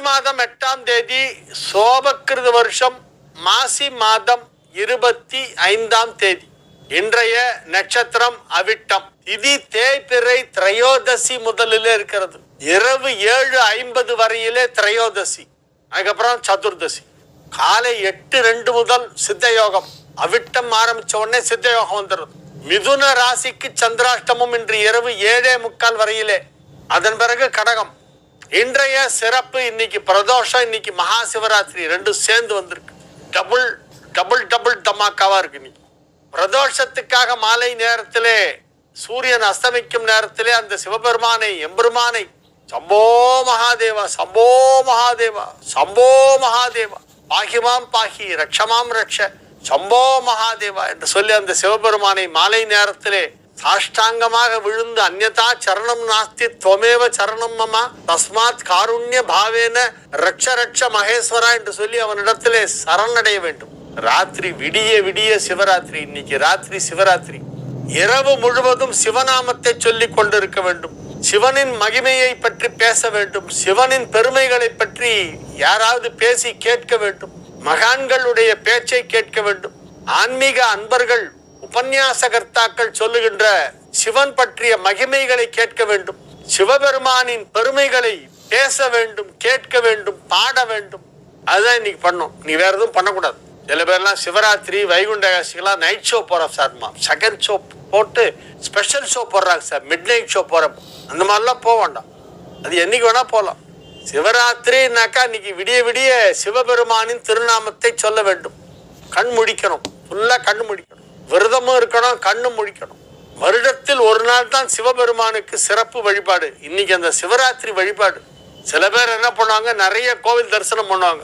March மாதம் எட்டாம் தேதி சோபக்கிருத வருஷம் மாசி மாதம் இருபத்தி ஐந்தாம் தேதி. இன்றைய நட்சத்திரம் அவிட்டம். இது தேய்பிறை திரையோதசி முதலிலே இருக்கிறது. இரவு ஏழு ஐம்பது வரையிலே திரையோதசி. அதுக்கப்புறம் சதுர்தசி. காலை எட்டு ரெண்டு முதல் சித்த யோகம் அவிட்டம் ஆரம்பிச்ச உடனே சித்த யோகம் வந்துடும் மிதுன ராசிக்கு சந்திராஷ்டமம் இன்று இரவு ஏழே முக்கால் வரையிலே. அதன் பிறகு கடகம். இன்றைய சிறப்பு இன்னைக்கு பிரதோஷம் இன்னைக்கு மகா சிவராத்திரி ரெண்டும் சேர்ந்து வந்திருக்கு. டபுள் டபுள் டபுள் தமாக்காவா இருக்கு இன்னைக்கு. பிரதோஷத்துக்காக மாலை நேரத்திலே சூரியன் அஸ்தமிக்கும் நேரத்திலே அந்த சிவபெருமானை எம்பெருமானை சம்போ மகாதேவா சம்போ மகாதேவா சம்போ மகாதேவா பாகிமாம் பாகி ரக்ஷமாம் ரக்ஷ சம்போ மகாதேவா என்று சொல்லி அந்த சிவபெருமானை மாலை நேரத்திலே சாஷ்டாங்கமாக விழுந்து அந்யதா சரணம் நாஸ்தி துவமேவ சரணம் மமா. தஸ்மாத் காருண்ய பாவேன ரக்ஷ ரக்ஷ மகேஸ்வரா என்று சொல்லி அவனிடத்திலே சரணடைய வேண்டும். ராத்திரி விடிய விடிய சிவராத்திரி இன்னைக்கு ராத்திரி சிவராத்திரி. இரவு முழுவதும் சிவநாமத்தை சொல்லிக் கொண்டிருக்க வேண்டும். சிவனின் மகிமையை பற்றி பேச வேண்டும். சிவனின் பெருமைகளை பற்றி யாராவது பேசி கேட்க வேண்டும். மகான்களுடைய பேச்சை கேட்க வேண்டும். ஆன்மீக அன்பர்கள் உபன்யாசகர்த்தாக்கள் சொல்லுகின்ற சிவன் பற்றிய மகிமைகளை கேட்க வேண்டும். சிவபெருமானின் பெருமைகளை பேச வேண்டும் கேட்க வேண்டும் பாட வேண்டும். அதுதான் இன்னைக்கு பண்ணோம். நீ வேற எதுவும் பண்ணக்கூடாது. சில பேர்லாம் சிவராத்திரி வைகுண்ட ஏகாசிக்கெல்லாம் நைட் ஷோ போகிறோம் சார்மா செகண்ட் ஷோ போட்டு ஸ்பெஷல் ஷோ போடுறாங்க சார் மிட் நைட் ஷோ போகிறோம் அந்த மாதிரிலாம் போக வேண்டாம். அது என்னைக்கு வேணால் போகலாம் சிவராத்திரினாக்கா இன்னைக்கு விடிய விடிய சிவபெருமானின் திருநாமத்தை சொல்ல வேண்டும். கண் முடிக்கணும். ஃபுல்லாக கண் முடிக்கணும். விரதமும் இருக்கணும் கண்ணும் முழிக்கணும். வருடத்தில் ஒரு நாள் தான் சிவபெருமானுக்கு சிறப்பு வழிபாடு. இன்னைக்கு அந்த சிவராத்திரி வழிபாடு. சில பேர் என்ன பண்ணுவாங்க நிறைய கோவில் தரிசனம் பண்ணுவாங்க.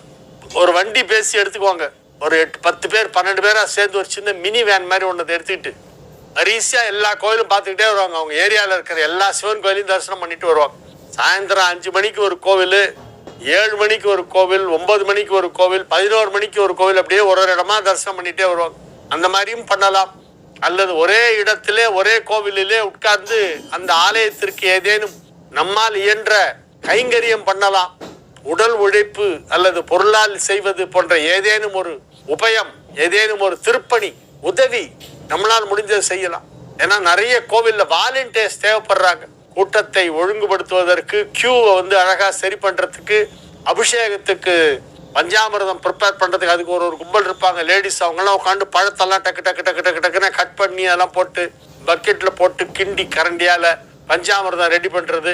ஒரு வண்டி பேசி எடுத்துக்குவாங்க. ஒரு எட்டு பத்து பேர் பன்னெண்டு பேராக சேர்ந்து ஒரு சின்ன மினி வேன் மாதிரி ஒன்று எடுத்துக்கிட்டு வரிசையாக எல்லா கோயிலும் பார்த்துக்கிட்டே வருவாங்க. அவங்க ஏரியாவில் இருக்கிற எல்லா சிவன் கோயிலையும் தரிசனம் பண்ணிட்டு வருவாங்க. சாயந்தரம் அஞ்சு மணிக்கு ஒரு கோவில் ஏழு மணிக்கு ஒரு கோவில் ஒன்பது மணிக்கு ஒரு கோவில் பதினோரு மணிக்கு ஒரு கோவில் அப்படியே ஒரு ஒரு இடமா தரிசனம் பண்ணிகிட்டே வருவாங்க. அந்த மாதிரியும் பண்ணலாம். அல்லது ஒரே இடத்திலே ஒரே கோவிலிலே உட்கார்ந்து அந்த ஆலயத்திற்கு ஏதேனும் நம்மால் இயன்ற கைங்கரியம் பண்ணலாம். உடல் உழைப்பு அல்லது பொருளால் செய்வது போன்ற ஏதேனும் ஒரு உபயம் ஏதேனும் ஒரு திருப்பணி உதவி நம்மளால் முடிஞ்சதை செய்யலாம். ஏன்னா நிறைய கோவில்ல வாலண்டியர்ஸ் தேவைப்படுறாங்க. கூட்டத்தை ஒழுங்குபடுத்துவதற்கு கியூவை வந்து அழகாக சரி பண்ணுறதுக்கு அபிஷேகத்துக்கு பஞ்சாமிர்தம் ப்ரிப்பேர் பண்ணுறதுக்கு அதுக்கு ஒரு ஒரு கும்பல் இருப்பாங்க. லேடிஸ் அவங்கெல்லாம் உட்காந்து பழத்தெல்லாம் டக்கு டக்கு டக்கு டக்கு டக்குன்னு கட் பண்ணி அதெல்லாம் போட்டு பக்கெட்டில் போட்டு கிண்டி கரண்டியால் பஞ்சாமிர்தம் ரெடி பண்ணுறது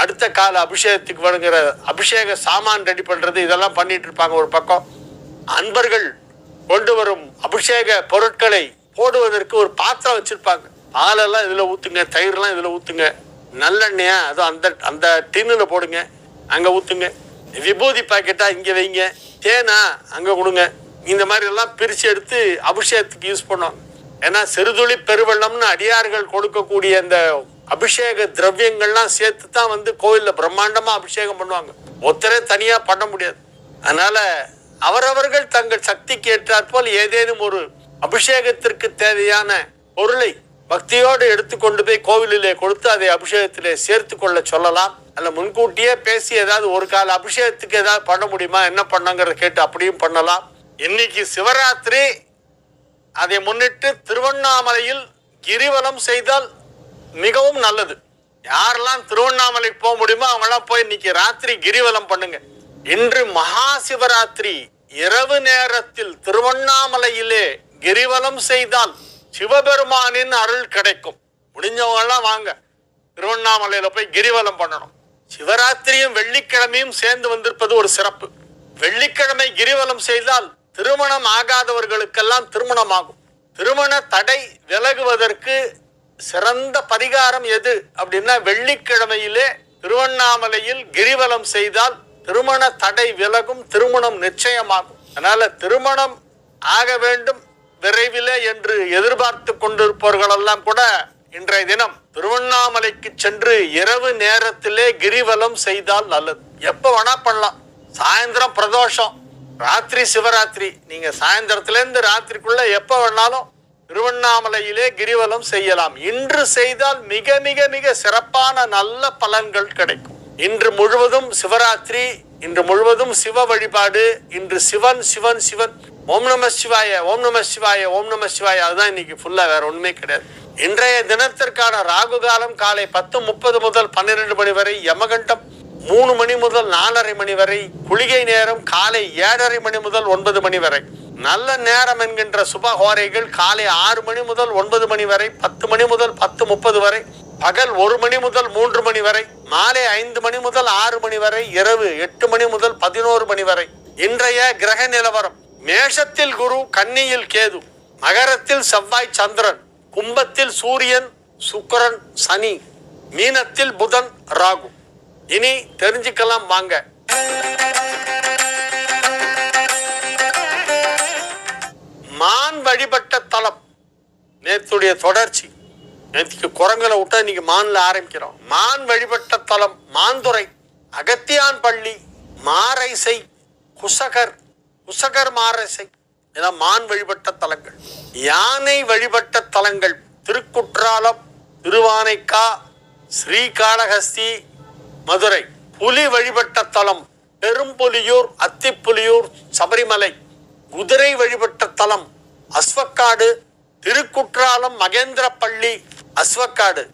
அடுத்த கால அபிஷேகத்துக்கு வழங்குற அபிஷேக சாமான் ரெடி பண்ணுறது இதெல்லாம் பண்ணிட்டு இருப்பாங்க ஒரு பக்கம். அன்பர்கள் கொண்டு வரும் அபிஷேக பொருட்களை போடுவதற்கு ஒரு பாத்திரம் வச்சுருப்பாங்க. பாலெல்லாம் இதில் ஊற்றுங்க தயிர்லாம் இதில் ஊற்றுங்க நல்லெண்ணெயாக அதுவும் அந்த அந்த டின்னில் போடுங்க. அங்கே ஊற்றுங்க விபூதி பாக்கெட்டா இங்க வைங்க. தேனா அங்க கொடுங்க. இந்த மாதிரி எல்லாம் பிரிச்சு எடுத்து அபிஷேகத்துக்கு யூஸ் பண்ணோம் ஏன்னா சிறுதுளி பெருவெள்ளம்னு அடியார்கள் கொடுக்கக்கூடிய அந்த அபிஷேக திரவியங்கள்லாம் சேர்த்து தான் வந்து கோயில்ல பிரம்மாண்டமா அபிஷேகம் பண்ணுவாங்க. ஒருத்தரே தனியா பண்ண முடியாது. அதனால அவரவர்கள் தங்கள் சக்திக்கு ஏற்றாற்போல் ஏதேனும் ஒரு அபிஷேகத்திற்கு தேவையான பொருளை பக்தியோடு எடுத்துக்கொண்டு போய் கோவிலிலே கொடுத்து அதை அபிஷேகத்திலே சேர்த்து கொள்ள சொல்லலாம். அல்ல முன்கூட்டியே பேசி ஏதாவது ஒரு கால அபிஷேகத்துக்கு ஏதாவது பண்ண முடியுமா? என்ன பண்ணுங்கிறத கேட்டு அப்படியும் பண்ணலாம். இன்னைக்கு சிவராத்திரி. அதை முன்னிட்டு திருவண்ணாமலையில் கிரிவலம் செய்தால் மிகவும் நல்லது. யாரெல்லாம் திருவண்ணாமலைக்கு போக முடியுமோ அவங்களாம் போய் இன்னைக்கு ராத்திரி கிரிவலம் பண்ணுங்க. இன்று மகா சிவராத்திரி இரவு நேரத்தில் திருவண்ணாமலையிலே கிரிவலம் செய்தால் சிவபெருமானின் அருள் கிடைக்கும். முடிஞ்சவங்கெல்லாம் வாங்க. திருவண்ணாமலையில் போய் கிரிவலம் பண்ணணும். சிவராத்திரியும் வெள்ளிக்கிழமையும் சேர்ந்து வந்திருப்பது ஒரு சிறப்பு. வெள்ளிக்கிழமை கிரிவலம் செய்தால் திருமணம் ஆகாதவர்களுக்கெல்லாம் திருமணம் ஆகும் திருமண தடை விலகுவதற்கு சிறந்த பரிகாரம் எது அப்படின்னா வெள்ளிக்கிழமையிலே திருவண்ணாமலையில் கிரிவலம் செய்தால் திருமண தடை விலகும் திருமணம் நிச்சயமாகும். அதனால திருமணம் ஆக வேண்டும் விரைவிலே என்று எதிர்பார்த்து கொண்டிருப்பவர்களெல்லாம் கூட இன்றைய தினம் திருவண்ணாமலைக்கு சென்று இரவு நேரத்திலே கிரிவலம் செய்தால் நல்லது. எப்ப வேணா பண்ணலாம். சாயந்தரம் பிரதோஷம் ராத்திரி சிவராத்திரி. நீங்க சாயந்தரத்திலேருந்து ராத்திரிக்குள்ள எப்ப வேணாலும் திருவண்ணாமலையிலே கிரிவலம் செய்யலாம். இன்று செய்தால் மிக மிக மிக சிறப்பான நல்ல பலன்கள் கிடைக்கும். இன்று முழுவதும் சிவராத்திரி இன்று முழுவதும் சிவ வழிபாடு இன்று சிவன் சிவன் சிவன். ஓம் நம சிவாய ஓம் நம சிவாய ஓம் நம சிவாய. அதுதான் இன்னைக்கு ஃபுல்லாக வேற ஒன்றுமே கிடையாது. இன்றைய தினத்திற்கான ராகு காலம் காலை பத்து முப்பது முதல் பன்னிரெண்டு மணி வரை யமகண்டம் மூணு மணி முதல் நாலரை மணி வரை குளிகை நேரம் காலை ஏழரை மணி முதல் ஒன்பது மணி வரை. நல்ல நேரம் என்கின்ற சுபஹோரைகள் காலை ஆறு மணி முதல் ஒன்பது மணி வரை பத்து மணி முதல் பத்து முப்பது வரை பகல் ஒரு மணி முதல் மூன்று மணி வரை மாலை ஐந்து மணி முதல் ஆறு மணி வரை இரவு எட்டு மணி முதல் பதினோரு மணி வரை. இன்றைய கிரக நிலவரம். மேஷத்தில் குரு கன்னியில் கேது மகரத்தில் செவ்வாய் சந்திரன் கும்பத்தில் சூரியன் சுக்கரன் சனி மீனத்தில் புதன் ராகு. இனி தெரிஞ்சுக்கலாம் வாங்க. மான் வழிபட்ட தலம். நேத்துடைய தொடர்ச்சி. நேற்றுக்கு குரங்களை விட்டா இன்னைக்கு மான்ல ஆரம்பிக்கிறோம். மான் வழிபட்ட தலம் மாந்துரை அகத்தியான் பள்ளி மாரைசை குசகர் குசகர் மாரசை. இதான் மான் வழிபட்ட தலங்கள். யானை வழிபட்ட தலங்கள். திருக்குற்றாலம் திருவானைக்கா ஸ்ரீகாளஹஸ்தி மதுரை. புலி வழிபட்ட தலம். பெரும்புலியூர் அத்திப்புலியூர் சபரிமலை. குதிரை வழிபட்ட தலம். அஸ்வக்காடு திருக்குற்றாலம் மகேந்திரப்பள்ளி அஸ்வக்காடு.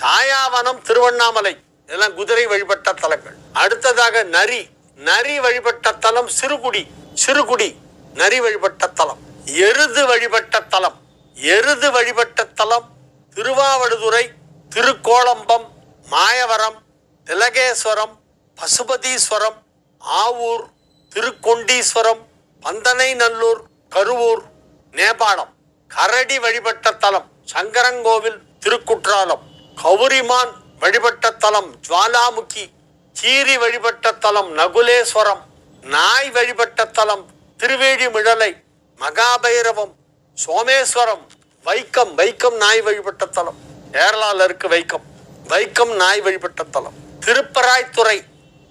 சாயாவனம் திருவண்ணாமலை. இதெல்லாம் குதிரை வழிபட்ட தலங்கள். அடுத்ததாக நரி. நரி வழிபட்ட தலம் சிறுகுடி சிறுகுடி நரி வழிபட்ட தலம். எருது வழிபட்ட தலம். எருது வழிபட்ட தலம் திருவாவடுதுறை திருக்கோளம்பம் மாயவரம் திலகேஸ்வரம் பசுபதீஸ்வரம் ஆவூர் திருக்கொண்டீஸ்வரம் பந்தனை நல்லூர் கருவூர் நேபாளம். கரடி வழிபட்ட தலம் சங்கரங்கோவில் திருக்குற்றாலம். கௌரிமான் வழிபட்ட தலம் ஜுவாலாமுகி கீரி வழிபட்ட தலம் நகுலேஸ்வரம் நாய் வழிபட்ட தலம் திருவேழிமிழலை மகாபைரவம் சோமேஸ்வரம் வைக்கம் வைக்கம் நாய் வழிபட்ட தலம் கேரளாவில் இருக்கு வைக்கம் வைக்கம் நாய் வழிபட்ட தலம் திருப்பராய்த்துறை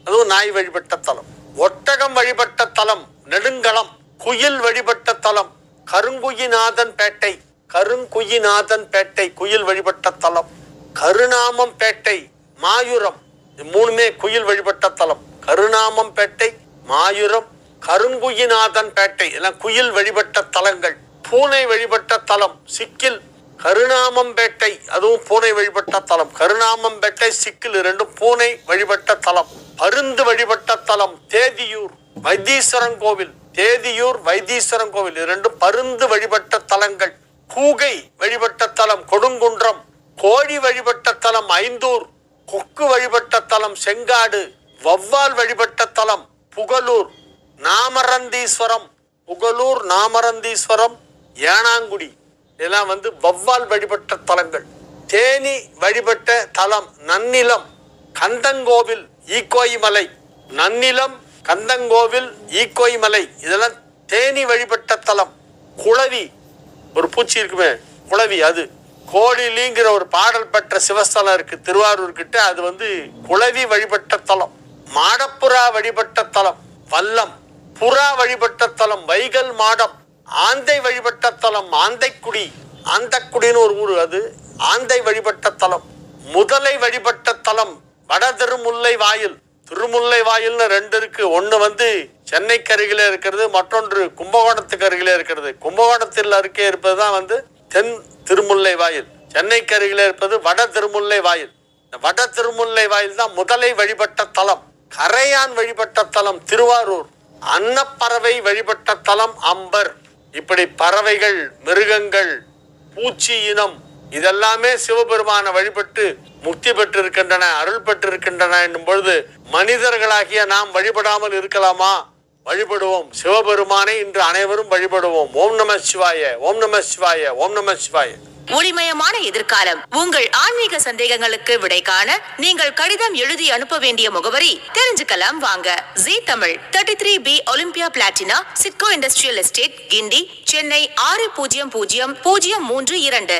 அதுவும் நாய் வழிபட்ட தலம் ஒட்டகம் வழிபட்ட தலம் நெடுங்களம் குயில் வழிபட்ட தலம் கருங்குயிநாதன் பேட்டை கருங்குயிநாதன் பேட்டை குயில் வழிபட்ட தலம் கருணாமம் பேட்டை மாயுரம் மூணுமே குயில் வழிபட்ட தலம். கருணாமம் பேட்டை மாயுரம் கருங்குயிநாதன் பேட்டை எல்லாம் குயில் வழிபட்ட தலங்கள். பூனை வழிபட்ட தலம் சிக்கில் கருணாமம்பேட்டை அதுவும் பூனை வழிபட்ட தலம். கருணாமம்பேட்டை சிக்கில் இரண்டும் பூனை வழிபட்ட தலம். பருந்து வழிபட்ட தலம் தேதியூர் வைத்தீஸ்வரன் கோவில். தேதியூர் வைத்தீஸ்வரன் கோவில் இரண்டும் பருந்து வழிபட்ட தலங்கள். கூகை வழிபட்ட தலம் கொடுங்குன்றம். கோழி வழிபட்ட தலம் ஐந்தூர். கொக்கு வழிபட்ட தலம் செங்காடு வவ்வால் வழிபட்ட தலம் புகலூர் நாமரந்தீஸ்வரம் புகலூர் நாமரந்தீஸ்வரம் ஏனாங்குடி. இதெல்லாம் வந்து வவ்வால் வழிபட்ட தலங்கள். தேனி வழிபட்ட தலம் நன்னிலம் கந்தங்கோவில் ஈக்கோய்மலை. நன்னிலம் கந்தங்கோவில் ஈக்கோய்மலை. இதெல்லாம் தேனி வழிபட்ட தலம். குளவி ஒரு பூச்சி இருக்குமே குளவி அது. கோழிலிங்கிற ஒரு பாடல் பெற்ற சிவஸ்தலம் இருக்கு திருவாரூர் கிட்ட. அது வந்து குளவி வழிபட்ட தலம் மாடப்புறா வழிபட்ட தலம் வல்லம் புறா வழிபட்ட தலம் வைகல் மாடம் ஆந்தை வழிபட்ட தலம் ஆந்தைக்குடி ஆந்தக்குடின்னு ஒரு ஊர் அது. ஆந்தை வழிபட்ட தலம் முதலை வழிபட்ட தலம் வட திருமுல்லை வாயில் திருமுல்லை வாயில்னு ரெண்டு இருக்கு. ஒன்று வந்து சென்னைக்கு அருகிலே இருக்கிறது மற்றொன்று கும்பகோணத்துக்கு அருகிலே இருக்கிறது. கும்பகோணத்தில் அருகே இருப்பது தான் வந்து தென் திருமுல்லை வாயில். சென்னைக்கு அருகில் இருப்பது வட திருமுல்லை வாயில். இந்த வட திருமுல்லை வாயில் தான் முதலை வழிபட்ட தலம். கரையான் வழிபட்ட தலம் திருவாரூர். அன்னப்பறவை வழிபட்ட தலம் அம்பர். இப்படி பறவைகள் மிருகங்கள் பூச்சி இனம் இதெல்லாமே சிவபெருமான வழிபட்டு முக்தி பெற்றிருக்கின்றன அருள் பெற்றிருக்கின்றன என்னும் பொழுது மனிதர்களாகிய நாம் வழிபடாமல் இருக்கலாமா? வழிபடுவோம். சிவபெருமானை இன்று அனைவரும் வழிபடுவோம். ஓம் நம சிவாய ஓம் நம சிவாய ஓம் நம சிவாய. ஒளிமயமான எதிர்காலம். உங்கள் ஆன்மீக சந்தேகங்களுக்கு விடை காண நீங்கள் கடிதம் எழுதி அனுப்ப வேண்டிய முகவரி தெரிஞ்சுக்கலாம் வாங்க. G Tamil thirty three B Olympia Platina SIDCO industrial estate Guindy Chennai ஆறு பூஜ்ஜியம் பூஜ்ஜியம் பூஜ்ஜியம் மூன்று இரண்டு.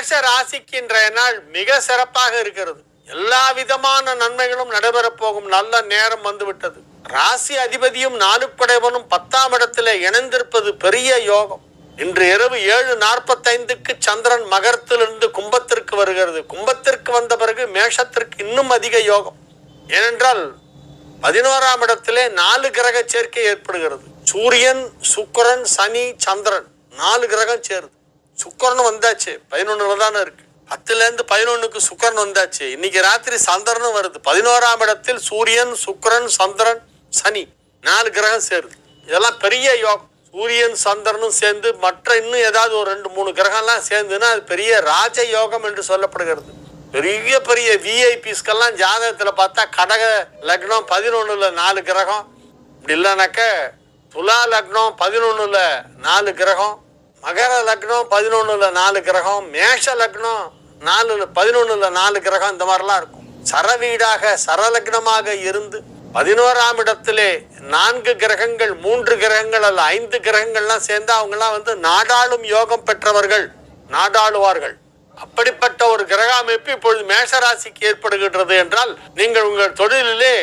மேஷ ராசிக்கு இன்றைய நாள் மிக சிறப்பாக இருக்கிறது. எல்லா விதமான நன்மைகளும் நடைபெறப் போகும் நல்ல நேரம் வந்துவிட்டது. ராசி அதிபதியும் நாலுப்படைவனும் பத்தாம் இடத்துல இணைந்திருப்பது பெரிய யோகம். இன்று இரவு ஏழு நாற்பத்தைந்துக்கு சந்திரன் மகரத்திலிருந்து கும்பத்திற்கு வருகிறது. கும்பத்திற்கு வந்த பிறகு மேஷத்திற்கு இன்னும் அதிக யோகம். ஏனென்றால் பதினோராம் இடத்திலே நாலு கிரக சேர்க்கை ஏற்படுகிறது. சூரியன் சுக்கிரன் சனி சந்திரன் நாலு கிரகம் சேருது சுக்கரன் வந்தாச்சு பதினொன்றுல தானே இருக்கு. பத்துலேருந்து பதினொன்றுக்கு சுக்கரன் வந்தாச்சு. இன்னைக்கு ராத்திரி சந்திரனும் வருது. பதினோராம் இடத்தில் சூரியன் சுக்கரன் சந்திரன் சனி நாலு கிரகம் சேருது. இதெல்லாம் பெரிய யோகம். சூரியன் சந்திரனும் சேர்ந்து மற்ற இன்னும் ஏதாவது ஒரு ரெண்டு மூணு கிரகம்லாம் சேர்ந்துன்னா அது பெரிய ராஜ யோகம் என்று சொல்லப்படுகிறது. பெரிய பெரிய விஐபிஸ்க்கெல்லாம் ஜாதகத்தில் பார்த்தா கடக லக்னம் பதினொன்றில் நாலு கிரகம். இப்படி இல்லைனாக்க துலா லக்னம் பதினொன்றில் நாலு கிரகம். மகர லக்னம் பதினொன்றில் நாலு கிரகம் மேஷ லக்னம் நாலு பதினொன்றில் நாலு கிரகம் இந்த மாதிரிலாம் இருக்கும். சரவீடாக சரலக்னமாக இருந்து பதினோராம் இடத்திலே நான்கு கிரகங்கள் மூன்று கிரகங்கள் அல்ல ஐந்து கிரகங்கள்லாம் சேர்ந்து அவங்கெல்லாம் வந்து நாடாளும் யோகம் பெற்றவர்கள் நாடாளுவார்கள். அப்படிப்பட்ட ஒரு கிரக அமைப்பு இப்பொழுது மேஷராசிக்கு ஏற்படுகின்றது என்றால் நீங்கள் உங்கள் தொழிலிலே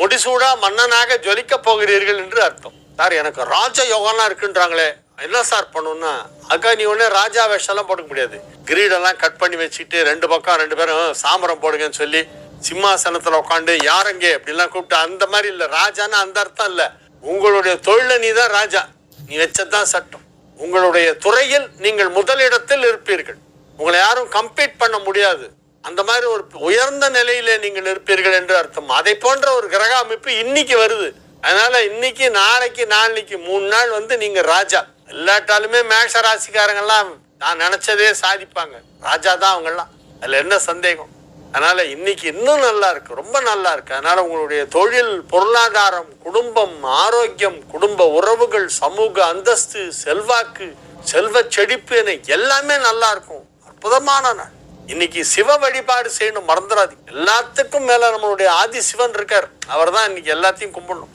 முடிசூடா மன்னனாக ஜொலிக்கப் போகிறீர்கள் என்று அர்த்தம். சார் எனக்கு ராஜ யோகம்லாம் இருக்குன்றாங்களே. என்ன சார் பண்ணணும்னா அக்கா நீ ஒன்னே ராஜா வேஷம்லாம் போட்டுக்க முடியாது. கிரீடெல்லாம் கட் பண்ணி வச்சுட்டு ரெண்டு பக்கம் ரெண்டு பேரும் சாமரம் போடுங்கன்னு சொல்லி சிம்மாசனத்துல உட்காந்து யாரங்கே அப்படிலாம் கூப்பிட்டு அந்த மாதிரி இல்லை. ராஜான்னா அந்த அர்த்தம் இல்லை. உங்களுடைய தொழில நீ தான் ராஜா. நீ வச்சதான் சட்டம். உங்களுடைய துறையில் நீங்கள் முதலிடத்தில் இருப்பீர்கள். உங்களை யாரும் கம்பீட் பண்ண முடியாது. அந்த மாதிரி ஒரு உயர்ந்த நிலையிலே நீங்கள் இருப்பீர்கள் என்று அர்த்தம். அதை போன்ற ஒரு கிரக அமைப்பு இன்னைக்கு வருது. அதனால இன்னைக்கு நாளைக்கு நாளைக்கு மூணு நாள் வந்து நீங்க ராஜா. இல்லாட்டாலுமே மேஷ ராசிக்காரங்கெல்லாம் நான் நினைச்சதே சாதிப்பாங்க. ராஜா தான் அவங்கெல்லாம் அதில் என்ன சந்தேகம்? அதனால இன்னைக்கு இன்னும் நல்லா இருக்கு. ரொம்ப நல்லா இருக்கு. அதனால உங்களுடைய தொழில் பொருளாதாரம் குடும்பம் ஆரோக்கியம் குடும்ப உறவுகள் சமூக அந்தஸ்து செல்வாக்கு செல்வ செழிப்பு என எல்லாமே நல்லா இருக்கும். அற்புதமான நாள். இன்னைக்கு சிவ வழிபாடு செய்யணும். மறந்துடாது எல்லாத்துக்கும் மேல நம்மளுடைய ஆதி சிவன் இருக்கார். அவர் தான் இன்னைக்கு எல்லாத்தையும் கும்பிடணும்.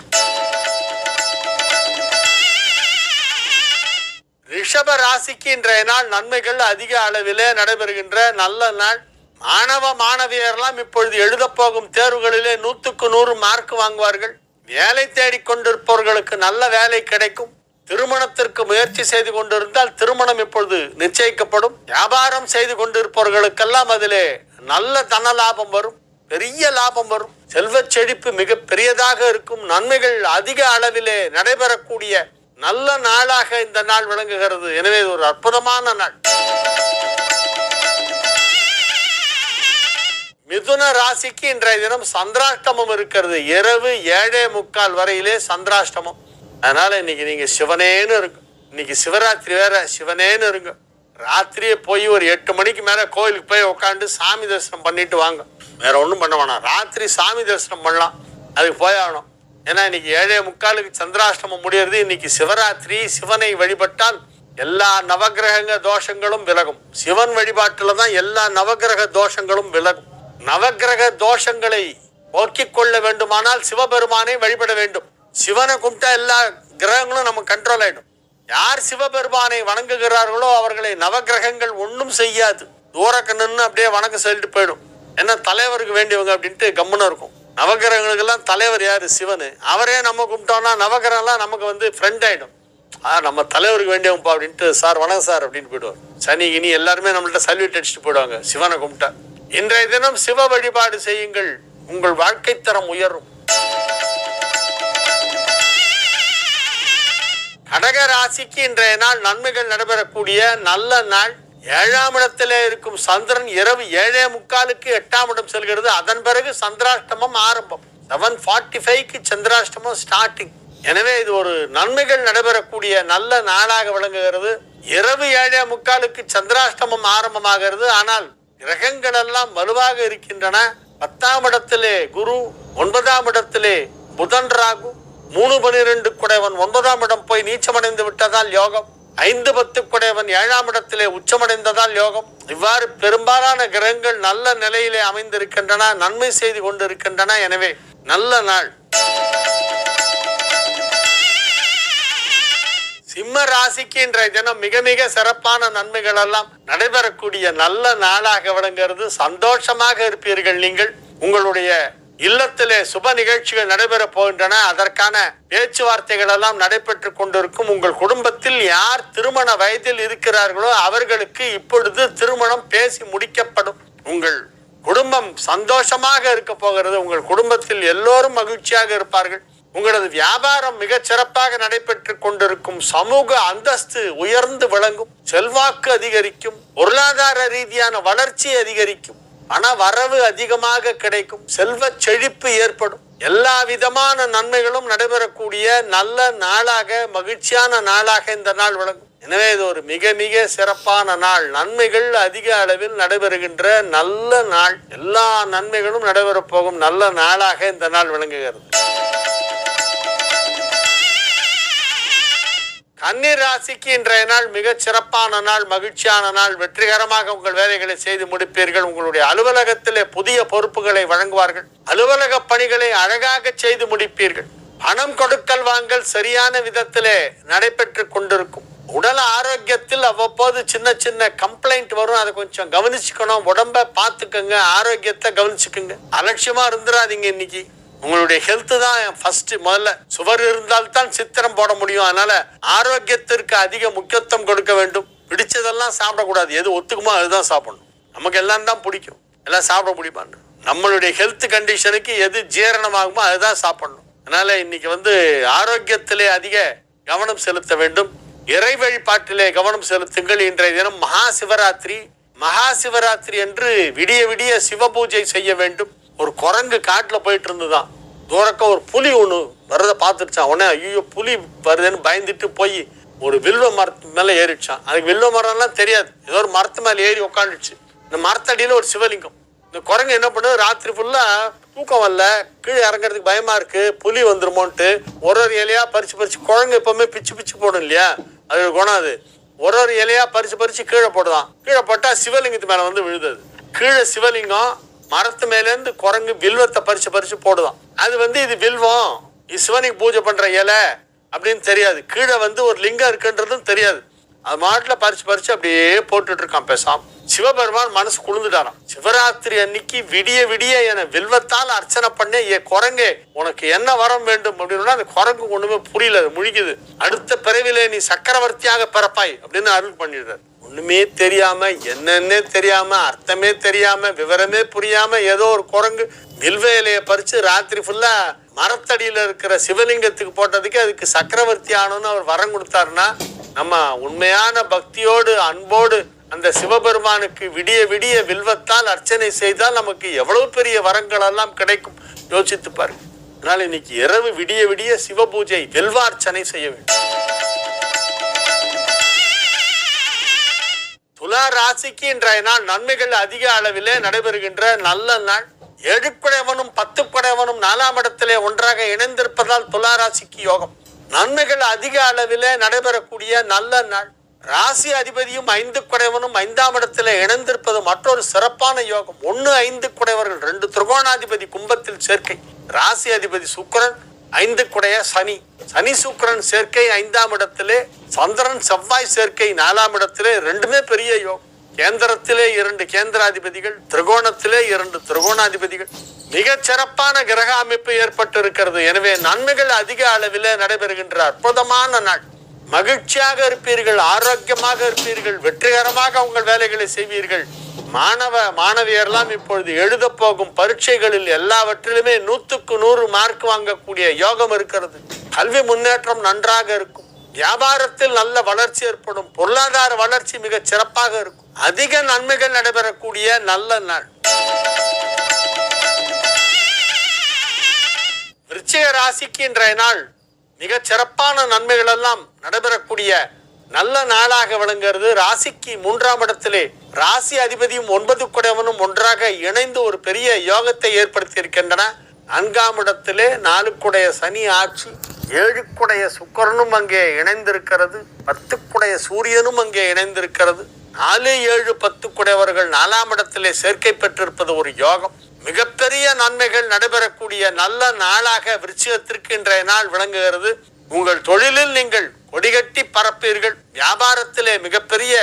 ரிஷப ராசிக்கு இன்றைய நாள் நன்மைகள் அதிக அளவிலே நடைபெறுகின்ற நல்ல நாள். மாணவ மாணவியரெல்லாம் இப்பொழுது எழுதப் போகும் தேர்வுகளிலே நூற்றுக்கு நூறு மார்க் வாங்குவார்கள். வேலை தேடிக்கொண்டிருப்பவர்களுக்கு நல்ல வேலை கிடைக்கும். திருமணத்திற்கு முயற்சி செய்து கொண்டிருந்தால் திருமணம் இப்பொழுது நிச்சயிக்கப்படும். வியாபாரம் செய்து கொண்டிருப்பவர்களுக்கெல்லாம் அதிலே நல்ல தன லாபம் வரும். பெரிய லாபம் வரும். செல்வச் செழிப்பு மிக பெரியதாக இருக்கும். நன்மைகள் அதிக அளவிலே நடைபெறக்கூடிய நல்ல நாளாக இந்த நாள் விளங்குகிறது. எனவே இது ஒரு அற்புதமான நாள். மிதுன ராசிக்கு இன்றைய தினம் சந்திராஷ்டமம் இருக்கிறது. இரவு ஏழே முக்கால் வரையிலே சந்திராஷ்டமம். அதனால இன்னைக்கு நீங்க சிவனேன்னு இருக்கும் இன்னைக்கு சிவராத்திரி வேற சிவனேன்னு இருங்க. ராத்திரியே போய் ஒரு எட்டு மணிக்கு மேல கோயிலுக்கு போய் உட்காந்து சாமி தரிசனம் பண்ணிட்டு வாங்க. வேற ஒன்றும் பண்ண வேணாம். ராத்திரி சாமி தரிசனம் பண்ணலாம். அதுக்கு போய் ஆகணும் ஏன்னா இன்னைக்கு ஏழே முக்காலுக்கு சந்திராஷ்டமம் முடியறது இன்னைக்கு சிவராத்திரி சிவனை வழிபட்டால் எல்லா நவக்கிரக தோஷங்களும் விலகும். சிவன் வழிபாட்டில் தான் எல்லா நவக்கிரக தோஷங்களும் விலகும். நவக்கிரக தோஷங்களை போக்கிக் கொள்ள வேண்டுமானால் சிவபெருமானை வழிபட வேண்டும். சிவனை கும்பிட்டா எல்லா கிரகங்களும் நம்ம கண்ட்ரோல் ஆயிடும். யார் சிவபெருமானை வணங்குகிறார்களோ அவர்களை நவக்கிரகங்கள் ஒன்றும் செய்யாது. தூரக்கு நின்று அப்படியே வணக்கம் சொல்லிட்டு போயிடும். ஏன்னா தலைவருக்கு வேண்டியவங்க அப்படின்ட்டு கம்முன்னு இருக்கும். நவகிரகங்களுக்கெல்லாம் தலைவர் யார்? சிவனு. அவரே நம்ம கும்பிட்டோம்னா நவகிரகம்லாம் நமக்கு வந்து ஃப்ரெண்ட் ஆகிடும் ஆ நம்ம தலைவருக்கு வேண்டியவங்கப்பா அப்படின்ட்டு சார் வணக்கம் சார் அப்படின்னு போயிடுவார். சனி கினி எல்லாருமே நம்மள்ட்ட சல்யூட் அடிச்சுட்டு போயிடுவாங்க சிவனை கும்பிட்டா. இன்றைய தினம் சிவ வழிபாடு செய்யுங்கள். உங்கள் வாழ்க்கை தரம் உயரும். கடக ராசிக்கு இன்றைய நாள் நன்மைகள் நடைபெறக்கூடிய நல்ல நாள். ஏழாம் இடத்திலே இருக்கும் சந்திரன் இரவு ஏழே முக்காலுக்கு எட்டாம் இடம் செல்கிறது. அதன் பிறகு சந்திராஷ்டமம் ஆரம்பம். செவன் ஃபார்ட்டி ஃபைவ்க்கு சந்திராஷ்டமம் ஸ்டார்டிங் எனவே இது ஒரு நன்மைகள் நடைபெறக்கூடிய நல்ல நாளாக விளங்குகிறது. இரவு ஏழே முக்காலுக்கு சந்திராஷ்டமம் ஆரம்பமாகிறது. ஆனால் கிரகங்கள் எல்லாம் வலுவாக இருக்கின்றன. பத்தாம் இடத்திலே குரு ஒன்பதாம் இடத்திலே புதன் ராகு மூணு பனிரெண்டு குடைவன். ஒன்பதாம் இடம் போய் நீச்சமடைந்து விட்டதால் யோகம். ஐந்து பத்து குடைவன் ஏழாம் இடத்திலே உச்சமடைந்ததால் யோகம். இவ்வாறு பெரும்பாலான கிரகங்கள் நல்ல நிலையிலே அமைந்திருக்கின்றன நன்மை செய்து கொண்டிருக்கின்றன. எனவே நல்ல நாள். சிம்ம ராசிக்கு இன்றைய தினம் மிக மிக சிறப்பான நன்மைகள் எல்லாம் நடைபெறக்கூடிய நல்ல நாளாக விளங்குகிறது. சந்தோஷமாக இருப்பீர்கள் நீங்கள். உங்களுடைய இல்லத்திலே சுப நிகழ்ச்சிகள் நடைபெற போகின்றன. அதற்கான பேச்சுவார்த்தைகள் எல்லாம் நடைபெற்று கொண்டிருக்கும் உங்கள் குடும்பத்தில் யார் திருமண வயதில் இருக்கிறார்களோ அவர்களுக்கு இப்பொழுது திருமணம் பேசி முடிக்கப்படும். உங்கள் குடும்பம் சந்தோஷமாக இருக்க போகிறது. உங்கள் குடும்பத்தில் எல்லோரும் மகிழ்ச்சியாக இருப்பார்கள். உங்களது வியாபாரம் மிகச் சிறப்பாக நடைபெற்று கொண்டிருக்கும். சமூக அந்தஸ்து உயர்ந்து விளங்கும். செல்வாக்கு அதிகரிக்கும். பொருளாதார ரீதியான வளர்ச்சி அதிகரிக்கும். பண வரவு அதிகமாக கிடைக்கும் செல்வ செழிப்பு ஏற்படும். எல்லா விதமான நன்மைகளும் நடைபெறக்கூடிய நல்ல நாளாக மகிழ்ச்சியான நாளாக இந்த நாள் விளங்கும். எனவே இது ஒரு மிக மிக சிறப்பான நாள். நன்மைகள் அதிக அளவில் நடைபெறுகின்ற நல்ல நாள். எல்லா நன்மைகளும் நடைபெறப் போகும் நல்ல நாளாக இந்த நாள் விளங்குகிறது. தண்ணீர் ராசிக்கு இன்றைய நாள் மிகச் சிறப்பான நாள் மகிழ்ச்சியான நாள் வெற்றிகரமாக உங்கள் வேலைகளை செய்து முடிப்பீர்கள். உங்களுடைய அலுவலகத்திலே புதிய பொறுப்புகளை வழங்குவார்கள். அலுவலக பணிகளை அழகாக செய்து முடிப்பீர்கள். பணம் கொடுக்கல் வாங்கல் சரியான விதத்திலே நடைபெற்று கொண்டிருக்கும். உடல் ஆரோக்கியத்தில் அவ்வப்போது சின்ன சின்ன கம்ப்ளைண்ட் வரும். அதை கொஞ்சம் கவனிச்சுக்கணும். உடம்ப பார்த்துக்கோங்க. ஆரோக்கியத்தை கவனிச்சுக்கோங்க. அலட்சியமா இருந்துடாதீங்க இன்னைக்கு. உங்களுடைய ஹெல்த் தான் ஃபர்ஸ்ட் முதல்ல சுவர் இருந்தால் தான் சித்திரம் போட முடியும். அதனால ஆரோக்கியத்திற்கு அதிக முக்கியத்துவம் கொடுக்க வேண்டும். பிடிச்சதெல்லாம் சாப்பிடக்கூடாது. எது ஒத்துக்குமோ அதுதான் சாப்பிடணும். நமக்கு எல்லாம் தான் பிடிக்கும். எல்லாம் சாப்பிட முடியுமான்னு. நம்மளுடைய ஹெல்த் கண்டிஷனுக்கு எது ஜீரணமாகுமோ அதுதான் சாப்பிடணும். அதனால இன்னைக்கு வந்து ஆரோக்கியத்திலே அதிக கவனம் செலுத்த வேண்டும். இறை வழிபாட்டிலே கவனம் செலுத்துங்கள். இன்றைய தினம் மகா சிவராத்திரி. மகா சிவராத்திரி என்று விடிய விடிய சிவ பூஜை செய்ய வேண்டும். ஒரு குரங்கு காட்டில் போயிட்டு இருந்துதான். தூரக்க ஒரு புலி ஒன்று வர்றதை பார்த்துருச்சான். உடனே ஐயோ புலி வருதுன்னு பயந்துட்டு போய் ஒரு வில்வ மரத்து மேலே ஏறிடுச்சான். அதுக்கு வில்வ மரம்லாம் தெரியாது. ஏதோ ஒரு மரத்து மேலே ஏறி உக்காந்துச்சு இந்த மரத்தடியில் ஒரு சிவலிங்கம். இந்த குரங்கு என்ன பண்ணுது? ராத்திரி ஃபுல்லாக தூக்கம் வரல. கீழே இறங்குறதுக்கு பயமாக இருக்குது புலி வந்துருமோன்ட்டு ஒரு ஒரு இலையா பறிச்சு பறித்து குரங்கு எப்போவுமே பிச்சு பிச்சு போடும் இல்லையா? அது ஒரு குணம் அது. ஒரு ஒரு இலையாக பறித்து பறித்து கீழே போடுதான். கீழே போட்டால் சிவலிங்கத்து மேலே வந்து விழுது கீழே சிவலிங்கம் மரத்து மேலேருந்து குரங்கு வில்வத்தை பறிச்சு பறிச்சு போடுவான் அது வந்து இது வில்வம். இது சிவனுக்கு பூஜை பண்ற இலை அப்படின்னு தெரியாது. கீழே வந்து ஒரு லிங்கம் இருக்குன்றதும் தெரியாது. அது மாட்டில் பறிச்சு பறிச்சு அப்படியே போட்டுட்ருக்கான் பேசாமல் சிவபெருமான் மனசு குளிர்ந்துட்டாராம். சிவராத்திரி அன்னைக்கு விடிய விடிய என வில்வத்தால் அர்ச்சனை பண்ண ஏ குரங்கே உனக்கு என்ன வரம் வேண்டும்? அப்படின்னா அந்த குரங்கு ஒண்ணுமே புரியல அது முழிக்குது. அடுத்த பிறவிலே நீ சக்கரவர்த்தியாக பிறப்பாய் அப்படின்னு அருள் பண்ணிடுறாரு. ஒண்ணுமே தெரியாம என்னன்னே தெரியாம அர்த்தமே தெரியாம விவரமே புரியாம ஏதோ ஒரு குரங்கு வில்வ இலைய பறிச்சு ராத்திரி ஃபுல்லா மரத்தடியில இருக்கிற சிவலிங்கத்துக்கு போட்டதுக்கு அதுக்கு சக்கரவர்த்தி ஆனோன்னு அவர் வரம் கொடுத்தாருன்னா நம்ம உண்மையான பக்தியோடு அன்போடு அந்த சிவபெருமானுக்கு விடிய விடிய வில்வத்தால் அர்ச்சனை செய்தால் நமக்கு எவ்வளவு பெரிய வரங்கள் எல்லாம் கிடைக்கும்? யோசித்து பாருங்க. அதனால இன்னைக்கு இரவு விடிய விடிய சிவ பூஜை வில்வார்ச்சனை செய்ய வேண்டும். துலா ராசிக்கு இன்றைய நாள் நன்மைகள் அதிக அளவிலே நடைபெறுகின்ற நல்ல நாள். ஏழுக்குடையவனும் பத்துக்குடையவனும் நாலாம் இடத்திலே ஒன்றாக இணைந்திருப்பதால் துலா ராசிக்கு யோகம். நன்மைகள் அதிக அளவிலே நடைபெறக்கூடிய நல்ல நாள். ராசி அதிபதியும் ஐந்து குடையவனும் ஐந்தாம் இடத்தில் இணைந்திருப்பது மற்றொரு சிறப்பான யோகம். ஒன்று ஐந்து குடையவர்கள் ரெண்டு திருகோணாதிபதி கும்பத்தில் சேர்க்கை. ராசி அதிபதி சுக்கரன் ஐந்து குடைய சனி. சனி சுக்கரன் சேர்க்கை ஐந்தாம் இடத்திலே சந்திரன் செவ்வாய் சேர்க்கை நாலாம் இடத்திலே ரெண்டுமே பெரிய யோகம். கேந்திரத்திலே இரண்டு கேந்திராதிபதிகள் திரிகோணத்திலே இரண்டு திரிகோணாதிபதிகள். மிக சிறப்பான கிரக அமைப்பு ஏற்பட்டு இருக்கிறது எனவே நன்மைகள் அதிக அளவில் நடைபெறுகின்ற அற்புதமான நாள். மகிழ்ச்சியாக இருப்பீர்கள் ஆரோக்கியமாக இருப்பீர்கள் வெற்றிகரமாக உங்கள் வேலைகளை செய்வீர்கள். மாணவ மாணவியர்லாம் இப்பொழுது எழுத போகும் பரீட்சைகளில் எல்லாவற்றிலுமே நூற்றுக்கு நூறு மார்க் வாங்கக்கூடிய யோகம் இருக்கிறது. கல்வி முன்னேற்றம் நன்றாக இருக்கும். வியாபாரத்தில் நல்ல வளர்ச்சி ஏற்படும். பொருளாதார வளர்ச்சி மிக சிறப்பாக இருக்கும். அதிக நன்மைகள் நடைபெறக்கூடிய நல்ல நாள். விருச்சிக ராசிக்கு இன்றைய நாள் மிக சிறப்பான நன்மைகள் எல்லாம் நடைபெறக்கூடிய நல்ல நாளாக விளங்குகிறது. ராசிக்கு மூன்றாம் இடத்திலே ராசி அதிபதியும் ஒன்பது குடவனும் ஒன்றாக இணைந்து ஒரு பெரிய யோகத்தை ஏற்படுத்தி இருக்கின்றன நான்காம் இடத்திலே நாலுக்குடைய சனி ஆட்சி ஏழுக்குடைய சுக்கரனும் அங்கே இணைந்திருக்கிறது. பத்துக்குடைய சூரியனும் அங்கே இணைந்திருக்கிறது. நாலு ஏழு பத்து குடையவர்கள் நாலாம் இடத்திலே சேர்க்கை பெற்றிருப்பது ஒரு யோகம். மிகப்பெரிய நன்மைகள் நடைபெறக்கூடிய நல்ல நாளாக விருச்சிகத்திற்கு இன்றைய நாள் விளங்குகிறது. உங்கள் தொழிலில் நீங்கள் கொடிகட்டி பரப்பீர்கள் வியாபாரத்திலே மிகப்பெரிய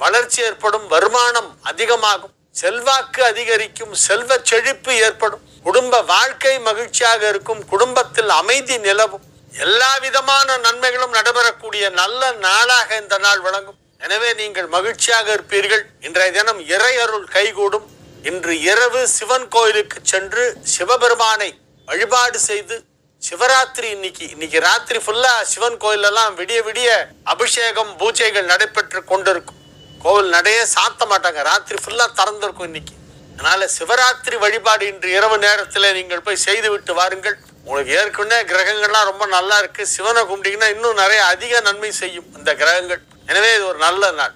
வளர்ச்சி ஏற்படும் வருமானம் அதிகமாகும் செல்வாக்கு அதிகரிக்கும் செல்வ செழிப்பு ஏற்படும் குடும்ப வாழ்க்கை மகிழ்ச்சியாக இருக்கும் குடும்பத்தில் அமைதி நிலவும் எல்லா விதமான நன்மைகளும் நடைபெறக்கூடிய நல்ல நாளாக இந்த நாள் வழங்கும் எனவே நீங்கள் மகிழ்ச்சியாக இருப்பீர்கள். இன்றைய தினம் இறை அருள் கைகூடும். இன்று இரவு சிவன் கோயிலுக்கு சென்று சிவபெருமானை வழிபாடு செய்து சிவராத்திரி இன்னைக்கு இன்னைக்கு ராத்திரி ஃபுல்லா சிவன் கோயிலெல்லாம் விடிய விடிய அபிஷேகம் பூஜைகள் நடைபெற்று கொண்டிருக்கும். கோவில் நடைய சாத்த மாட்டாங்க. ராத்திரி ஃபுல்லா திறந்திருக்கும் இன்னைக்கு. அதனால சிவராத்திரி வழிபாடு இன்று இரவு நேரத்தில் நீங்கள் போய் செய்து விட்டு வாருங்கள். உங்களுக்கு ஏற்கனவே கிரகங்கள்லாம் ரொம்ப நல்லா இருக்கு. சிவனை கும்பிட்டீங்கன்னா இன்னும் நிறைய அதிக நன்மை செய்யும் இந்த கிரகங்கள். எனவே இது ஒரு நல்ல நாள்.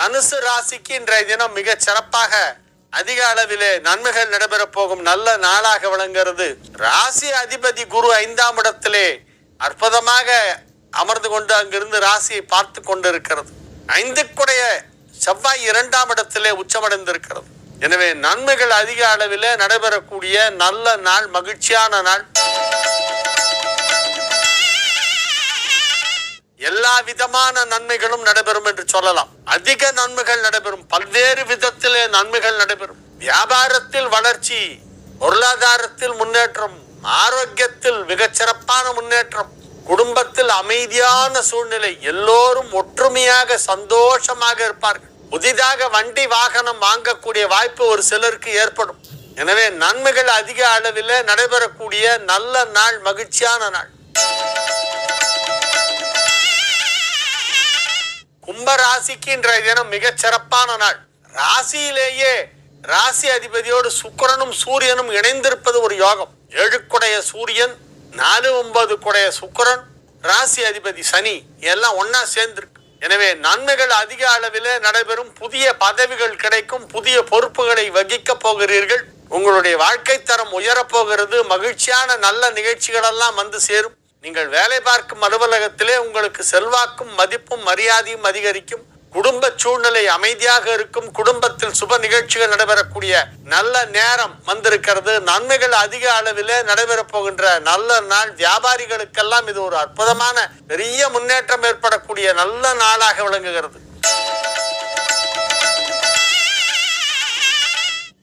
தனுசு ராசிக்கு இன்றைய தினம் மிக சிறப்பாக அதிக அளவிலே நன்மைகள் நடைபெறப் போகும் நல்ல நாளாக விளங்குகிறது. ராசி அதிபதி குரு ஐந்தாம் இடத்திலே அற்புதமாக அமர்ந்து கொண்டு அங்கிருந்து ராசியை பார்த்து கொண்டிருக்கிறது. ஐந்துக்குடைய செவ்வாய் இரண்டாம் இடத்திலே உச்சமடைந்திருக்கிறது. எனவே நன்மைகள் அதிக அளவில் நடைபெறக்கூடிய நல்ல நாள் மகிழ்ச்சியான நாள். எல்லா விதமான நன்மைகளும் நடைபெறும் என்று சொல்லலாம். அதிக நன்மைகள் நடைபெறும். பல்வேறு விதத்திலே நன்மைகள் நடைபெறும். வியாபாரத்தில் வளர்ச்சி பொருளாதாரத்தில் முன்னேற்றம் ஆரோக்கியத்தில் மிகச்சிறப்பான முன்னேற்றம் குடும்பத்தில் அமைதியான சூழ்நிலை எல்லோரும் ஒற்றுமையாக சந்தோஷமாக இருப்பார்கள். புதிதாக வண்டி வாகனம் வாங்கக்கூடிய வாய்ப்பு ஒரு சிலருக்கு ஏற்படும். எனவே நன்மைகள் அதிக அளவில் நடைபெறக்கூடிய நல்ல நாள் மகிழ்ச்சியான நாள். கும்பராசிக்கு இன்றைய தினம் மிகச் சிறப்பான நாள். ராசியிலேயே ராசி அதிபதியோடு சுக்கிரனும் சூரியனும் இணைந்திருப்பது ஒரு யோகம். ஏழுக்குடைய சூரியன் நாலு ஒன்பது குடைய சுக்கரன் ராசி அதிபதி சனி எல்லாம் ஒன்னா சேர்ந்திருக்கு. எனவே நன்மைகள் அதிக அளவில் நடைபெறும். புதிய பதவிகள் கிடைக்கும். புதிய பொறுப்புகளை வகிக்க போகிறீர்கள். உங்களுடைய வாழ்க்கை தரம் உயரப்போகிறது மகிழ்ச்சியான நல்ல நிகழ்ச்சிகளெல்லாம் வந்து சேரும். நீங்கள் வேலை பார்க்கும் அலுவலகத்திலே உங்களுக்கு செல்வாக்கும் மதிப்பும் மரியாதையும் அதிகரிக்கும். குடும்ப சூழ்நிலை அமைதியாக இருக்கும். குடும்பத்தில் சுப நிகழ்ச்சிகள் நடைபெறக்கூடிய நல்ல நேரம் வந்திருக்கிறது. நன்மைகள் அதிக அளவில் நடைபெறப் போகின்ற நல்ல நாள். வியாபாரிகளுக்கெல்லாம் இது ஒரு அற்புதமான பெரிய முன்னேற்றம் ஏற்படக்கூடிய நல்ல நாளாக விளங்குகிறது.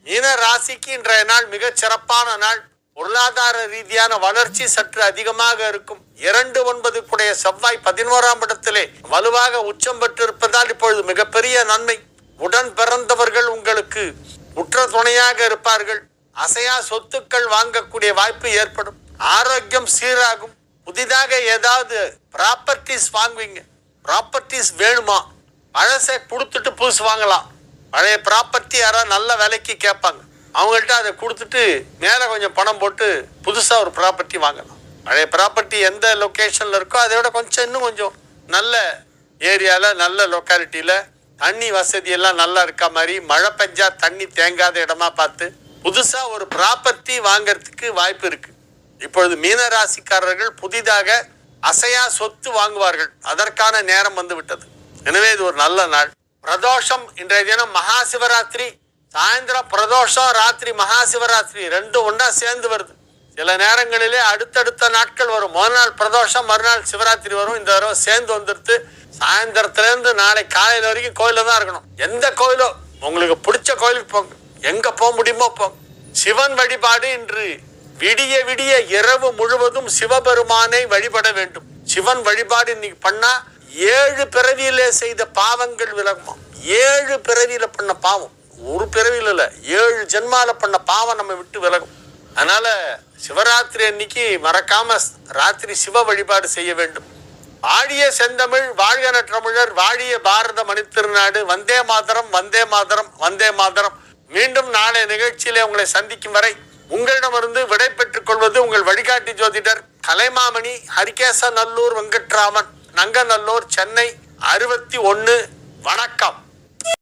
மீன ராசிக்கு இன்றைய நாள் மிகச் சிறப்பான நாள். பொருளாதார ரீதியான வளர்ச்சி சற்று அதிகமாக இருக்கும். இரண்டு ஒன்பது குடைய செவ்வாய் பதினோராம் இடத்திலே வலுவாக உச்சம் பெற்றிருப்பதால் இப்பொழுது மிகப்பெரிய நன்மை. உடன் பிறந்தவர்கள் உங்களுக்கு உற்ற துணையாக இருப்பார்கள். அசையா சொத்துக்கள் வாங்கக்கூடிய வாய்ப்பு ஏற்படும். ஆரோக்கியம் சீராகும். புதிதாக ஏதாவது ப்ராப்பர்ட்டிஸ் வாங்குவீங்க. ப்ராப்பர்ட்டிஸ் வேணுமா? பழசை கொடுத்துட்டு புதுசு வாங்கலாம். பழைய ப்ராப்பர்ட்டி யாராவது நல்ல விலைக்கு கேட்பாங்க. அவங்கள்ட்ட அதை கொடுத்துட்டு மேலே கொஞ்சம் பணம் போட்டு புதுசாக ஒரு ப்ராப்பர்ட்டி வாங்கலாம் பழைய ப்ராப்பர்ட்டி எந்த லொக்கேஷனில் இருக்கோ அதை விட கொஞ்சம் இன்னும் கொஞ்சம் நல்ல ஏரியாவில் நல்ல லொக்காலிட்டியில் தண்ணி வசதியெல்லாம் நல்லா இருக்க மாதிரி மழை பெஞ்சா தண்ணி தேங்காத இடமா பார்த்து புதுசாக ஒரு ப்ராப்பர்ட்டி வாங்கிறதுக்கு வாய்ப்பு இருக்குது இப்பொழுது மீன ராசிக்காரர்கள் புதிதாக அசையா சொத்து வாங்குவார்கள். அதற்கான நேரம் வந்து விட்டது. எனவே இது ஒரு நல்ல நாள். பிரதோஷம் இன்றைய தினம் மகா சிவராத்திரி. சாயந்தரம் பிரதோஷம் ராத்திரி மகா சிவராத்திரி ரெண்டும் ஒன்றா சேர்ந்து வருது. சில நேரங்களிலே அடுத்தடுத்த நாட்கள் வரும். முதல் நாள் பிரதோஷம் மறுநாள் சிவராத்திரி வரும். இந்த தடவை சேர்ந்து வந்துடுது சாயந்தரத்துலேருந்து நாளை காலையில் வரைக்கும் கோயிலில் தான் இருக்கணும். எந்த கோயிலோ உங்களுக்கு பிடிச்ச கோயிலுக்கு போங்க. எங்கே போக முடியுமோ போங்க சிவன் வழிபாடு இன்று விடிய விடிய இரவு முழுவதும் சிவபெருமானை வழிபட வேண்டும். சிவன் வழிபாடு இன்னைக்கு பண்ணால் ஏழு பிறவியிலே செய்த பாவங்கள் விலகுமா? ஏழு பிறவியில் பண்ண பாவம். ஒரு பிறவியில் இல்லை ஏழு ஜென்மால பண்ண பாவம் நம்ம விட்டு விலகும். அதனால சிவராத்திரி அன்னைக்கு மறக்காம ராத்திரி சிவ வழிபாடு செய்ய வேண்டும். வாழிய செந்தமிழ் வாழ்க நற்றமிழர் வாழிய பாரத மணித்திருநாடு வந்தே மாதரம் வந்தே மாதரம் வந்தே மாதரம். மீண்டும் நாளை நிகழ்ச்சியிலே உங்களை சந்திக்கும் வரை உங்களிடமிருந்து விடை பெற்றுக் கொள்வது உங்கள் வழிகாட்டி ஜோதிடர் கலைமாமணி ஹரிகேச நல்லூர் வெங்கட்ராமன் நங்கநல்லூர் சென்னை அறுபத்தி ஒன்று வணக்கம்.